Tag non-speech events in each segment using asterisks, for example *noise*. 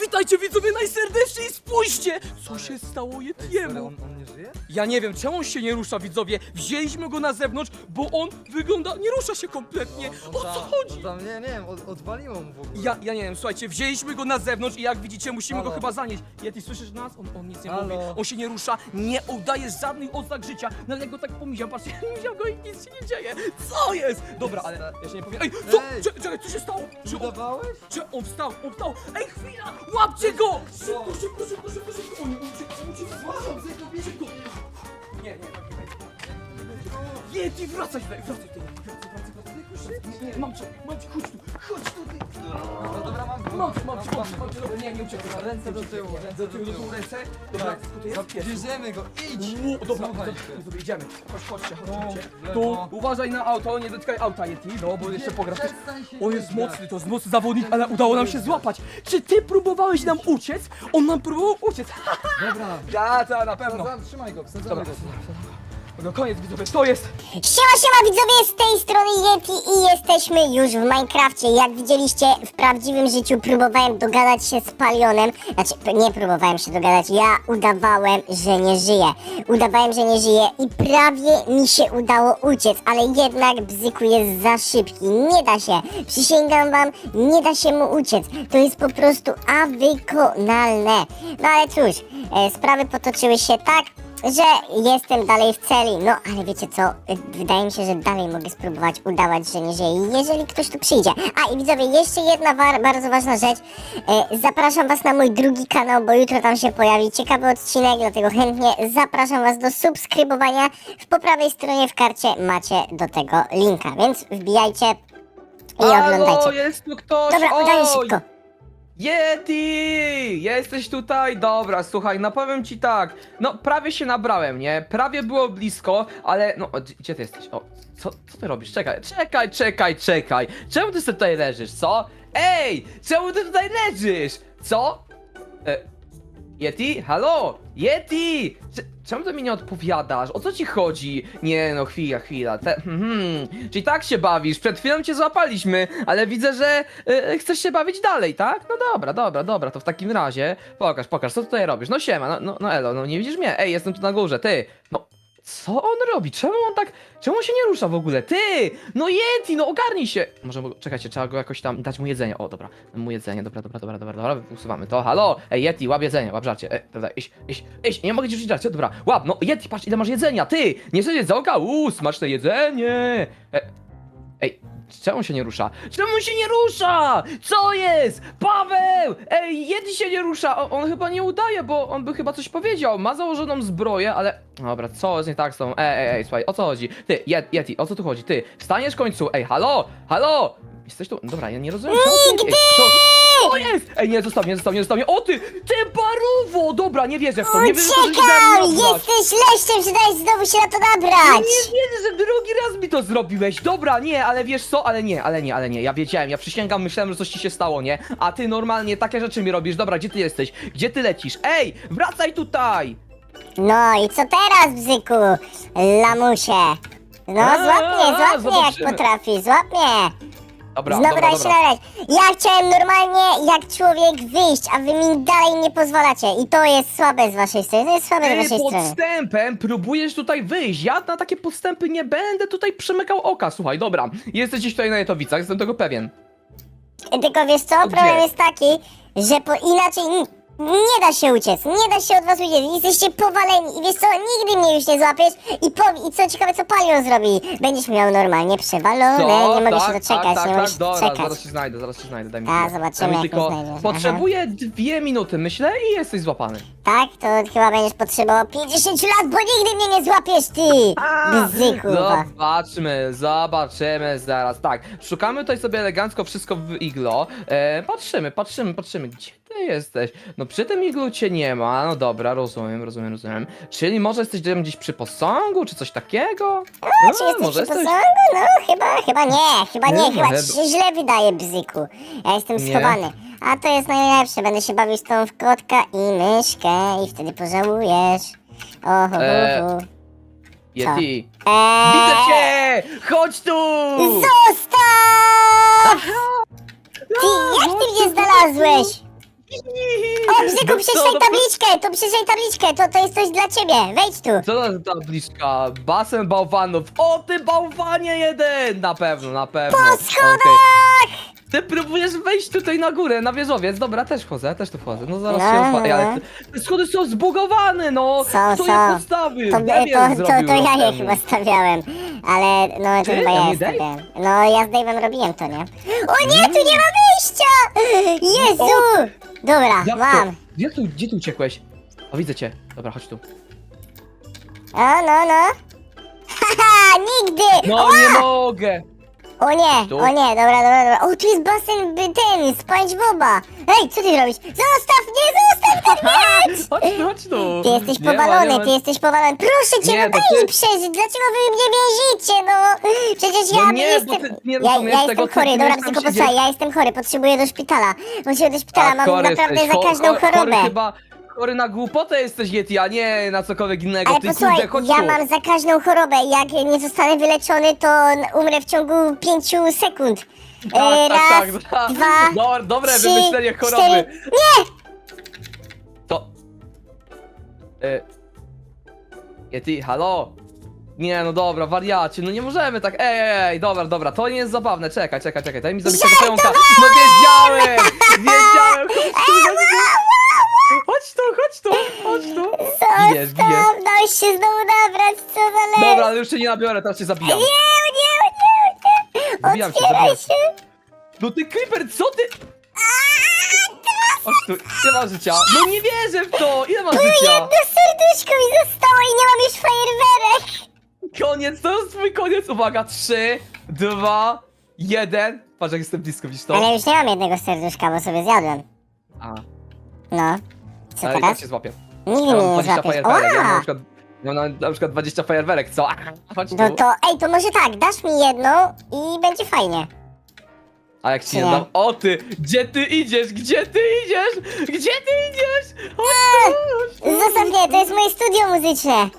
Witajcie widzowie najserdeczniej, spójrzcie! Co się stało Yetiemu? On, on nie żyje? Ja nie wiem, czemu on się nie rusza, widzowie. Wzięliśmy go na zewnątrz, bo on wygląda, nie rusza się kompletnie. On O co chodzi? Tam, nie, nie wiem, od, odwaliło mu w ogóle. Ja, ja nie wiem, słuchajcie, wzięliśmy go na zewnątrz i jak widzicie, musimy go Halo? chyba zanieść. Yeti, słyszysz nas? On, on nic nie Halo? mówi, on się nie rusza, nie oddaje żadnych odznak życia. No ale jak go tak pomiział, patrzcie, *laughs* miział go i nic się nie dzieje. Co jest? Dobra, ale ja się nie powiem. Ej, co? Ej! Czekaj, czekaj, co się stało? Czy on, Udawałeś? czy on wstał? On wstał! Ej, chwila! Łapcie go! Szybko, szybko, szybko, szybko, szybko! On uciekł, uciekł, złapał, zjechał, szybko! Nie, nie, nie. Yeti, wracaj tutaj, wracaj tutaj, wracaj, wracaj, wracaj. Mam cię, mam cię, chodź tu, chodź tu, ty. No dobra, mam go. Mam cię, mam cię, mam cię, mam cię, dobra, nie, nie uciekaj. Ręce do tyłu, Ręce do tyłu, do tyłu, ręce. Dobra, tylko to jest pies. bierzemy go, idź! Ło, dobra, dobra, dobra, idziemy. Chodź, chodźcie, chodźcie. No, Tu, lewo. uważaj na auto, nie dotykaj auta, Yeti, no, bo jeszcze pograsz. Przestań się On jest mocny, to jest mocny zawodnik, ale udało nam się złapać. Czy ty próbowałeś nam uciec? On nam próbował uciec. *laughs* Dobra, Ja, to na pewno. Wsadzam, trzymaj go, wsadzamy Dobra, go. No koniec widzowie, to jest. Siema, siema widzowie, z tej strony Yeti i jesteśmy już w Minecrafcie. Jak widzieliście, w prawdziwym życiu próbowałem dogadać się z Palionem. Znaczy, nie próbowałem się dogadać, ja udawałem, że nie żyję. Udawałem, że nie żyję i prawie mi się udało uciec, ale jednak Bzyku jest za szybki. Nie da się, przysięgam wam, nie da się mu uciec. To jest po prostu awykonalne. No ale cóż, e, sprawy potoczyły się tak, że jestem dalej w celi. No, ale wiecie co? Wydaje mi się, że dalej mogę spróbować udawać, że nie żyję, jeżeli ktoś tu przyjdzie. A i widzowie, jeszcze jedna bardzo ważna rzecz. E, zapraszam Was na mój drugi kanał, bo jutro tam się pojawi ciekawy odcinek, dlatego chętnie zapraszam Was do subskrybowania. W po prawej stronie w karcie macie do tego linka, więc wbijajcie i oglądajcie. jest tu ktoś. Dobra, udaję szybko. Yeti! Jesteś tutaj? Dobra, słuchaj, no powiem ci tak. No, prawie się nabrałem, nie? Prawie było blisko, ale no, gdzie ty jesteś? O, co, co ty robisz? Czekaj, czekaj, czekaj, czekaj. Czemu ty sobie tutaj leżysz, co? Ej! Czemu ty tutaj leżysz? Co? E, Yeti? Halo? Yeti! Cze- Czemu ty mi nie odpowiadasz? O co ci chodzi? Nie no, chwila, chwila. Te, hmm, czyli tak się bawisz. Przed chwilą cię złapaliśmy, ale widzę, że y, chcesz się bawić dalej, tak? No dobra, dobra, dobra, to w takim razie pokaż, pokaż, co tutaj robisz. No siema, no, no, no elo, no nie widzisz mnie? Ej, jestem tu na górze, ty. No, co on robi? Czemu on tak, czemu on się nie rusza w ogóle? Ty! No Yeti, no ogarnij się! Może, mu- czekajcie, trzeba go jakoś tam, dać mu jedzenie. O, dobra, mu jedzenie, dobra, dobra, dobra, dobra, dobra, usuwamy to. Halo? Ej, Yeti, łap jedzenie, łap żarcie. Ej, dobra, iść, iść, iść, nie mogę ci wrzucić żarcie, dobra, łap, no Yeti, patrz ile masz jedzenia, ty! Nie chcesz jedzonka? Uuu, smaczne jedzenie! E, ej, czemu on się nie rusza? Czemu on się nie rusza? Co jest? Paweł! Ej, Yeti się nie rusza! O, on chyba nie udaje, bo on by chyba coś powiedział. Ma założoną zbroję, ale... Dobra, co jest nie tak z tą? Ej, ej, ej, słuchaj, o co chodzi? Ty, Yet, Yeti, o co tu chodzi? Ty, wstaniesz w końcu? Ej, halo? Halo? Jesteś tu? Dobra, ja nie rozumiem. czemu ty- Ej, co? Co jest? Ej, nie, zostaw mnie, zostaw mnie, zostaw mnie. O ty, ty paruwo! Dobra, nie wierzę w to, nie wierzę w to, że się Uciekam! dałem nabrać. Jesteś leszczem, że dałeś znowu się na to nabrać! Nie wierzę, że drugi raz mi to zrobiłeś. Dobra, nie, ale wiesz co? Ale nie, ale nie, ale nie. Ja wiedziałem, ja przysięgam, myślałem, że coś ci się stało, nie? A ty normalnie takie rzeczy mi robisz. Dobra, gdzie ty jesteś? Gdzie ty lecisz? Ej, wracaj tutaj! No i co teraz, bzyku? Lamusie. No, A, złap mnie, złap mnie jak zobaczymy. potrafi, złap mnie. Dobra, Znowu dobra, daj się dobra. Ja chciałem normalnie jak człowiek wyjść, a wy mi dalej nie pozwalacie. I to jest słabe z waszej strony, to jest słabe z Ty waszej strony. podstępem próbujesz tutaj wyjść. Ja na takie podstępy nie będę tutaj przymykał oka. Słuchaj, dobra. Jesteś gdzieś tutaj na Jetowicach, jestem tego pewien. Tylko wiesz co, gdzie? problem jest taki, że po inaczej nie da się uciec, nie da się od was uciec, jesteście powaleni i wiesz co, nigdy mnie już nie złapiesz i, i co ciekawe co Palion zrobi, będziesz miał normalnie przewalone, nie mogę się doczekać, tak, tak, nie mogę tak, się dobra, doczekać. zaraz się znajdę, zaraz się znajdę, daj mi A, chwilę. zobaczymy, Daj mi jak tylko mnie znajdziesz, potrzebuję dwie minuty, myślę, i jesteś złapany. Tak, to chyba będziesz potrzebował 50 lat, bo nigdy mnie nie złapiesz ty! Bzyku, Zobaczmy, zobaczymy zaraz. Tak, szukamy tutaj sobie elegancko wszystko w iglo. E, patrzymy, patrzymy, patrzymy. Gdzie jesteś? No przy tym iglu cię nie ma. No dobra, rozumiem, rozumiem, rozumiem. Czyli może jesteś gdzieś przy posągu, czy coś takiego? A, czy jesteś może przy posągu? No chyba, chyba nie, chyba nie, Nie, chyba ci się źle wydaje, bzyku. Ja jestem Nie. schowany. A to jest najlepsze, będę się bawił z tą w kotka i myszkę i wtedy pożałujesz. Oho, E, hu. Yeti. Eee, Widzę cię! Chodź tu! Zostaw! Ty, jak ty mnie znalazłeś? O, Bzyku, No no po- tabliczkę, to przeczytaj tabliczkę, to, to jest coś dla ciebie, wejdź tu. Co to za tabliczka? Basen bałwanów. O, ty bałwanie jeden! Na pewno, na pewno. Po schodach! Okej. Ty próbujesz wejść tutaj na górę, na wieżowiec. Dobra, też wchodzę, też tu wchodzę. No zaraz No, się odpa- Ej, ale te, te schody są zbugowane, no! Są, Kto są. postawił? To, Debian to, to, zrobił to ja je chyba stawiałem, ale no to Ty? chyba A ja nie je Dave? stawiałem. No ja z Dave'em robiłem to, nie? O nie, tu nie ma wyjścia! Jezu! Dobra, Jak mam. to? Gdzie tu, gdzie tu uciekłeś? O, widzę cię. Dobra, chodź tu. O, no, no. *laughs* Haha, nigdy! No nie mogę! O nie, Tu? o nie, dobra, dobra, dobra. O, tu jest basen, by ten, SpongeBoba. Ej, co ty robisz? Zostaw mnie, zostaw ten *laughs* miecz! Chodź tu, chodź tu! Ty jesteś Nie ma, powalony, ma. ty jesteś powalony. Proszę cię, Nie, no bo daj ty- mi przeżyć. Dlaczego wy mnie więzicie, no? Przecież ja No nie, jestem... bo ty nie ja, rozumiesz ja tego, jestem co chory, ty dobra, tam tylko siedzisz. posłuchaj, ja jestem chory, potrzebuję do szpitala. Potrzebuję do szpitala, mam naprawdę za każdą cho- Chory chorobę. chyba, chory na głupotę jesteś Yeti, a nie na cokolwiek innego. Ale Ty posłuchaj, kurde, chodź ja tu. mam za każdą chorobę. Jak nie zostanę wyleczony, to umrę w ciągu pięciu sekund. *laughs* E, Tak, Raz, tak, tak, dwa, Dobre, dobre trzy, wymyślenie choroby. cztery. Nie! To... Y... Yeti, halo? Nie, no dobra, wariacie, no nie możemy tak, ej, ej, ej, dobra, dobra, to nie jest zabawne, czekaj, czekaj, czekaj, daj mi zrobić tego pająka. No wiedziałem, wiedziałem, chodź tu, chodź tu, chodź tu, bijesz, bijesz. Zostaw, dałeś się znowu nabrać, co za. Dobra, ale już się nie nabiorę, teraz cię zabijam. Nie, nie, nie, nie. Zabijam cię, Otwieraj zabijam. się. No ty Creeper, co ty? Chodź tu, ile masz życia? No nie wierzę w to, ile masz życia? Jedno serduszko mi zostało i nie mam już fajerwerek. Koniec, to jest twój koniec, uwaga, trzy, dwa, jeden. Patrz jak jestem blisko, widzisz to? Ale już nie mam jednego serduszka, bo sobie zjadłem. A, No. Co ale i teraz? tak się złapię. Nigdy mnie nie 20 złapiesz. fajerwerek, ja mam na Ła! przykład, ja mam na, przykład 20 fajerwerek, co? *laughs* Chodź tu. No to, ej, to może tak, dasz mi jedną i będzie fajnie. A jak ci nie dam? O ty, gdzie ty idziesz? Gdzie ty idziesz? Gdzie ty idziesz? Chodź tu. Zostaw mnie, to jest moje studio muzyczne.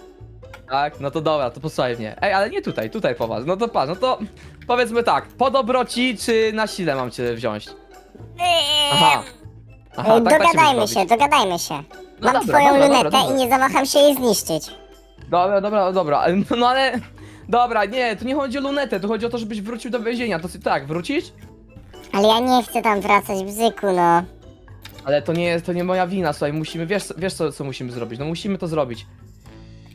Tak, no to dobra, to posłuchaj mnie. Ej, ale nie tutaj, tutaj popatrz. No to patrz, no to powiedzmy tak, po dobroci czy na sile mam cię wziąć? Aha. Aha, Ej, tak, dogadajmy się, dogadajmy się. No Mam dobra, twoją dobra, lunetę dobra, dobra. i nie zamacham się jej zniszczyć. Dobra, dobra, dobra, ale- no, no ale... Dobra, nie, tu nie chodzi o lunetę, tu chodzi o to, żebyś wrócił do więzienia. To tak, wrócisz? Ale ja nie chcę tam wracać, bzyku, no. Ale to nie jest, to nie moja wina, słuchaj, musimy, wiesz, wiesz co, co musimy zrobić, no musimy to zrobić.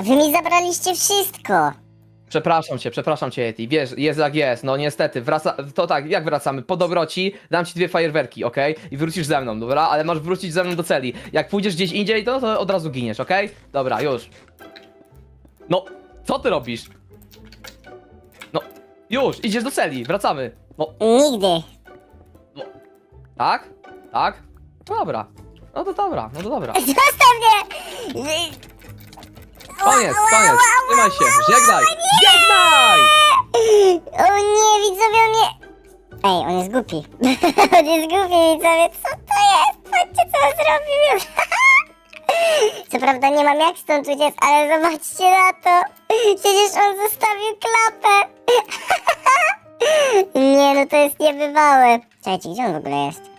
Wy mi zabraliście wszystko. Przepraszam cię, przepraszam cię, Yeti, wiesz, jest jak jest, no niestety, wraca, to tak, jak wracamy, po dobroci, dam ci dwie fajerwerki, okej? I wrócisz ze mną, dobra? Ale masz wrócić ze mną do celi. Jak pójdziesz gdzieś indziej, to, to od razu giniesz, okej? Dobra, już. No, co ty robisz? No, już, idziesz do celi, wracamy. No, Nigdy. tak? Tak? No dobra. No to dobra, no to dobra. *laughs* Zostaw mnie! Koniec, koniec, trzymaj się, żegnaj! Żegnaj! O nie, widzowie, on mnie... Ej, on jest głupi. *laughs* on jest głupi, widzowie, co to jest? Patrzcie, co on zrobił. *laughs* Co prawda nie mam jak stąd uciec, ale zobaczcie na to. Przecież on zostawił klapę. *laughs* nie, no to jest niebywałe. Czekajcie, gdzie on w ogóle jest?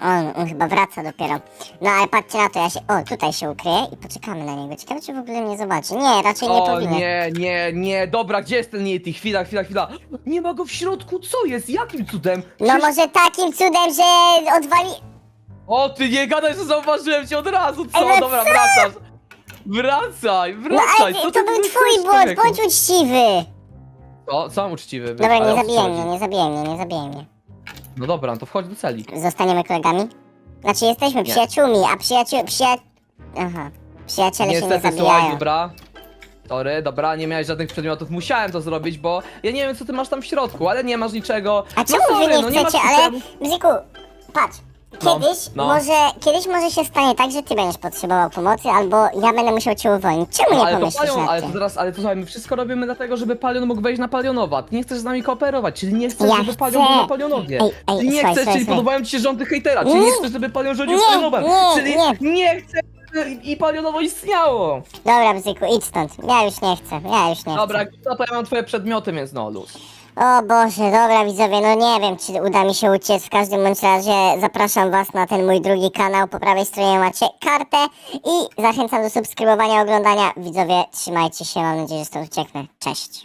On, on chyba wraca dopiero. No ale patrzcie na to, ja się... O, tutaj się ukryję i poczekamy na niego. Ciekawe, czy w ogóle mnie zobaczy. Nie, raczej nie O powinien. nie, nie, nie, dobra, gdzie jest ten Yeti? Chwila, chwila, chwila. Nie ma go w środku, co jest? Jakim cudem? No Przecież- może takim cudem, że odwali... O, ty nie gadaj, że zauważyłem cię od razu, co? No Dobra, wracasz. Wracaj, No wracaj. ale co to był twój błąd, bądź uczciwy. O, sam uczciwy był. Dobra, ale nie o co zabijaj chodzi? mnie, nie zabijaj mnie, nie zabijaj mnie. No dobra, no to wchodź do celi. Zostaniemy kolegami? Znaczy jesteśmy przyjaciółmi, a przyjaciół... Przyja... Aha. Przyjaciele się nie Niestety, słuchaj, zabijają. dobra. Sorry, dobra, nie miałeś żadnych przedmiotów, musiałem to zrobić, bo ja nie wiem co ty masz tam w środku, ale nie masz niczego. A no czemu sorry, wy nie no nie masz chcecie, ale... niczego. Bzyku, patrz. No, Kiedyś no. może, kiedyś może się stanie tak, że ty będziesz potrzebował pomocy, albo ja będę musiał cię uwolnić. Czemu No, nie ale to pomyślisz palion, nad ale to tym? teraz, ale to słuchaj, my wszystko robimy dlatego, żeby palion mógł wejść na palionowa. Ty nie chcesz z nami kooperować, czyli nie chcesz, Ja żeby palion chcę. był na palionowie. Ej, ej, Ty nie słuchaj, chcesz, słuchaj, czyli słuchaj. podobają ci się rządy hejtera, czyli nie Nie. chcesz, żeby palion rządził Nie, palionowem, nie, czyli nie. chcesz i palionowo istniało. Dobra, Bzyku, idź stąd. Ja już nie chcę, ja już nie Dobra, chcę. no to ja mam twoje przedmioty, więc no luz. O Boże, dobra widzowie, no nie wiem, czy uda mi się uciec. W każdym bądź razie zapraszam was na ten mój drugi kanał. Po prawej stronie macie kartę i zachęcam do subskrybowania, oglądania. Widzowie, trzymajcie się, mam nadzieję, że stąd ucieknę. Cześć.